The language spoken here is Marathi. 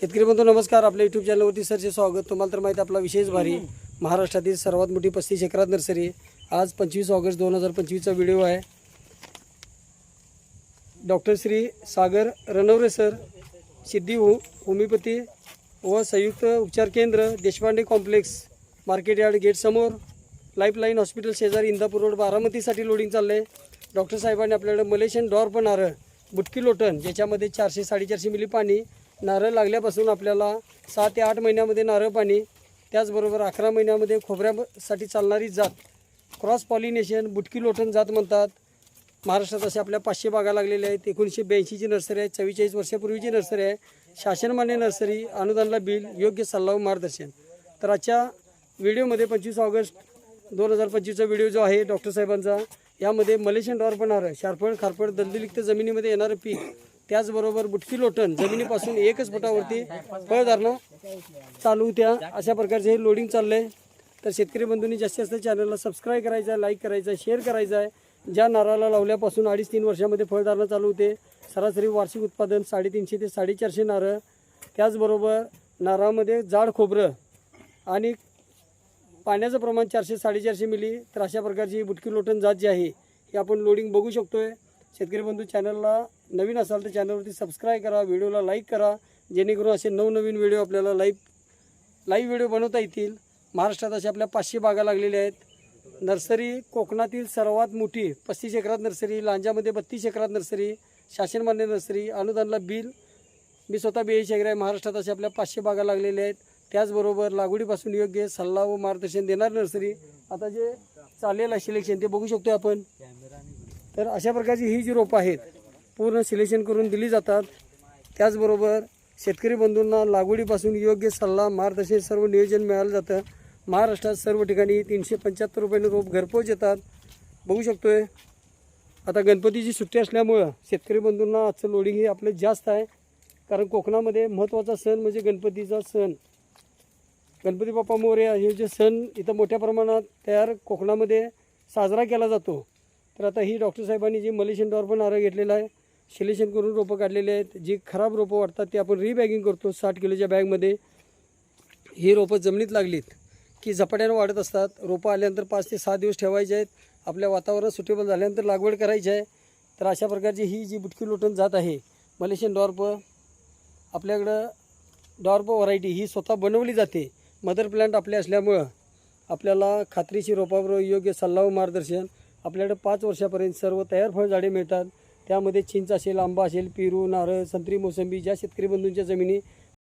शेतकरी बंधू नमस्कार. आपल्या यूट्यूब चॅनलवरती सरचे स्वागत. तुम्हाला तर माहिती आपला विशेष भारी महाराष्ट्रातील सर्वात मोठी पस्तीस एकरात नर्सरी आज पंचवीस ऑगस्ट दोन हजार पंचवीसचा व्हिडिओ आहे. डॉक्टर श्री सागर रणवरे सर सिद्धी हो होमिओपॅथी व संयुक्त उपचार केंद्र देशपांडे कॉम्प्लेक्स मार्केट यार्ड गेटसमोर लाईफलाईन हॉस्पिटल शेजारी इंदापूर रोड बारामतीसाठी लोडिंग चाललं आहे डॉक्टर साहेबांनी आपल्याकडे मलेशियन डॉर पण नारळ बुटकी लोटन ज्याच्यामध्ये चारशे साडेचारशे मिली पाणी नारळ लागल्यापासून आपल्याला सहा ते आठ महिन्यामध्ये नारळ पाणी त्याचबरोबर अकरा महिन्यामध्ये खोबऱ्यासाठी चालणारी जात क्रॉस पॉलिनेशन बुटकी लोटण जात म्हणतात. महाराष्ट्रात अशा आपल्या पाचशे बागा लागलेल्या आहेत. एकोणीसशे ब्याऐंशीची नर्सरी आहे चव्वेचाळीस वर्षापूर्वीची नर्सरी आहे. शासनमान्य नर्सरी अनुदानला बिल योग्य सल्ला व मार्गदर्शन. तर आजच्या व्हिडिओमध्ये पंचवीस ऑगस्ट दोन हजार पंचवीसचा व्हिडिओ जो आहे डॉक्टर साहेबांचा यामध्ये मलेशियन डॉर पण आहे शारफळ खारफळ दलदलिक्त जमिनीमध्ये येणारं पीक त्याचबरोबर बुटकी लोटण जमिनीपासून एकच फुटावरती फळधारणा चालू होत्या. अशा प्रकारचे हे लोडिंग चाललं आहे तर शेतकरी बंधूंनी जास्तीत जास्त चॅनलला सबस्क्राईब करायचं आहे लाईक करायचं आहे शेअर करायचं आहे. ज्या नारळाला लावल्यापासून अडीच तीन वर्षामध्ये फळधारणा चालू होते सरासरी वार्षिक उत्पादन साडेतीनशे ते साडेचारशे नारळ. त्याचबरोबर नारळामध्ये जाड खोबरं आणि पाण्याचं प्रमाण चारशे साडेचारशे मिली तर अशा प्रकारची बुटकी लोटण जात जी आहे ही आपण लोडिंग बघू शकतो आहे शेतकरी बंधू चॅनलला नवीन असाल तर चॅनलवरती सबस्क्राईब करा व्हिडिओला लाईक करा जेणेकरून असे नवनवीन व्हिडिओ आपल्याला लाईव्ह लाईव्ह व्हिडिओ बनवता येतील. महाराष्ट्रात अशा आपल्या पाचशे बागा लागलेल्या आहेत. नर्सरी कोकणातील सर्वात मोठी पस्तीस एकरात नर्सरी लांजामध्ये बत्तीस एकरात नर्सरी शासनमान्य नर्सरी अनुदानला बिल. मी स्वतः बी शेगर आहे. महाराष्ट्रात अशा आपल्या पाचशे बागा लागलेल्या आहेत. त्याचबरोबर लागवडीपासून योग्य सल्ला व मार्गदर्शन देणार नर्सरी. आता जे चाललेलं आहे सिलेक्शन ते बघू शकतो आपण. तर अशा प्रकारची ही जी रोपं आहेत पूर्ण सिलेक्शन करून दिली जातात. त्याचबरोबर शेतकरी बंधूंना लागवडीपासून योग्य सल्ला मार्गदर्शन सर्व नियोजन मिळालं जातं. महाराष्ट्रात सर्व ठिकाणी तीनशे पंच्याहत्तर रुपयाने रोप घरपोच येतात. बघू शकतोय. आता गणपतीची सुट्टी असल्यामुळं शेतकरी बंधूंना आजचं लोडिंग हे आपलं जास्त आहे. कारण कोकणामध्ये महत्त्वाचा सण म्हणजे गणपतीचा सण. गणपती बाप्पा मोरे हे जे सण इथं मोठ्या प्रमाणात तयार कोकणामध्ये साजरा केला जातो. तर आता ही डॉक्टर साहेबांनी जी मलेशियन डॉर पण आरं घेतलेला आहे सिलेक्शन करून रोपं काढलेले आहेत जी खराब रोपं वाटतात ते आपण रिबॅगिंग करतो साठ किलोच्या बॅगमध्ये. ही रोपं जमिनीत लागलीत की झपाट्यानं वाढत असतात. रोपं आल्यानंतर पाच ते सहा दिवस ठेवायचे आहेत. आपल्या वातावरण सुटेबल झाल्यानंतर लागवड करायची आहे. तर अशा प्रकारची ही जी बुटकी लोटून जात आहे मलेशियन डॉर्प आपल्याकडं डॉर्प व्हरायटी ही स्वतः बनवली जाते. मदर प्लांट आपले असल्यामुळं आपल्याला खात्रीशी रोपावर योग्य सल्ला व मार्गदर्शन आपल्याकडे पाच वर्षापर्यंत सर्व तयार फळझाडे मिळतात. त्यामध्ये चिंच असेल आंबा असेल पेरू नारळ संत्री मोसंबी ज्या शेतकरी बंधूंच्या जमिनी